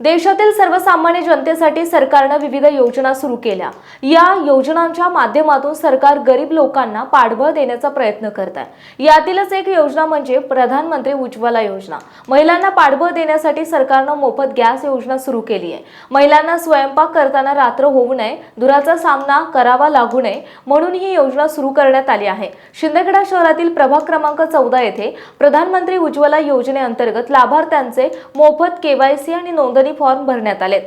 देशातील सर्वसामान्य जनतेसाठी सरकारनं विविध योजना सुरू केल्या. या योजनांच्या माध्यमातून सरकार गरीब लोकांना पाठबळ देण्याचा प्रयत्न करत आहे यातीलच एक योजना म्हणजे प्रधानमंत्री उज्ज्वला योजना. महिलांना पाठबळ देण्यासाठी सरकारनं मोफत गॅस योजना सुरू केली आहे. महिलांना स्वयंपाक करताना रात्र होऊ नये धुराचा सामना करावा लागू नये म्हणून ही योजना सुरू करण्यात आली आहे. शिंदेगडा शहरातील प्रभाग क्रमांक चौदा येथे प्रधानमंत्री उज्ज्वला योजनेअंतर्गत लाभार्थ्यांचे मोफत केवायसी आणि नोंदणी फॉर्म भरण्यात आलेत.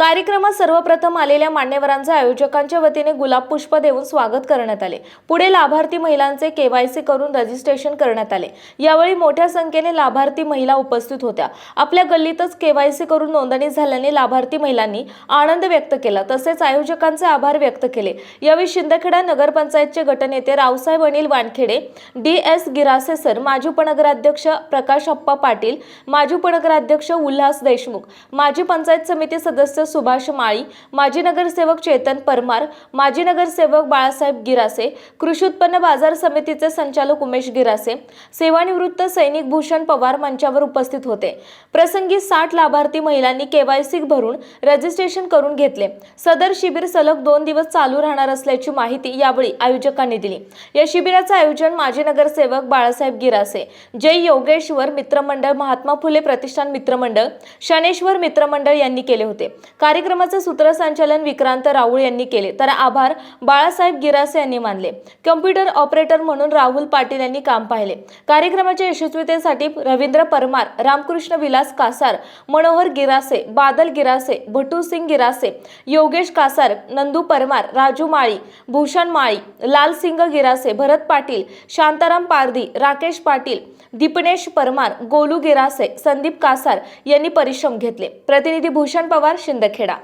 कार्यक्रमात सर्वप्रथम आलेल्या मान्यवरांचे आयोजकांच्या वतीने गुलाब पुष्प देऊन स्वागत करण्यात आले. पुढे लाभार्थी महिलांचे केवायसी करून रजिस्ट्रेशन करण्यात आले. यावेळी मोठ्या संख्येने लाभार्थी महिला उपस्थित होत्या. आपल्या गल्लीतच केवायसी करून नोंदणी झाल्याने लाभार्थी महिलांनी आनंद व्यक्त केला. तसेच आयोजकांचे आभार व्यक्त केले. यावेळी शिंदखेडा नगरपंचायतचे गटनेते Raosaheb Anil Wankhede D S Girase sir माजी उपनगराध्यक्ष प्रकाश अप्पा पाटील माजी उपनगराध्यक्ष उल्हास देशमुख माजी पंचायत समिती सदस्य सुभाष माळी माजी नगरसेवक चेतन परमार माजी नगरसेवक बाळासाहेब गिरासे कृषी उत्पन्न बाजार समितीचे संचालक उमेश गिरासे सेवानिवृत्त सैनिक भूषण पवार मंचावर उपस्थित होते. प्रसंगी साठ लाभार्थी महिलांनी केवायसी भरून रजिस्ट्रेशन करून घेतले. सदर शिबिर सलग दोन दिवस चालू राहणार असल्याची माहिती यावेळी आयोजकांनी दिली. या शिबिराचं आयोजन माजी नगरसेवक बाळासाहेब गिरासे जय योगेश्वर मित्रमंडळ महात्मा फुले प्रतिष्ठान मित्रमंडळ शनेश्वर मित्रमंडळ यांनी केले होते. कार्यक्रमाचे सूत्रसंचालन विक्रांत राऊळ यांनी केले. तर आभार बाळासाहेब गिरासे यांनी मानले. कम्प्युटर ऑपरेटर म्हणून राहुल पाटील यांनी काम पाहिले. कार्यक्रमाच्या यशस्वीतेसाठी रवींद्र परमार रामकृष्ण विलास कासार मनोहर गिरासे बादल गिरासे भटू सिंग गिरासे योगेश कासार नंदू परमार राजू माळी भूषण माळी लाल सिंग गिरासे भरत पाटील शांताराम पारधी राकेश पाटील दीपनेश परमार गोलू गिरासे संदीप कासार यांनी परिश्रम घेतले. प्रतिनिधी भूषण पवार शिंदे. शिंदखेडा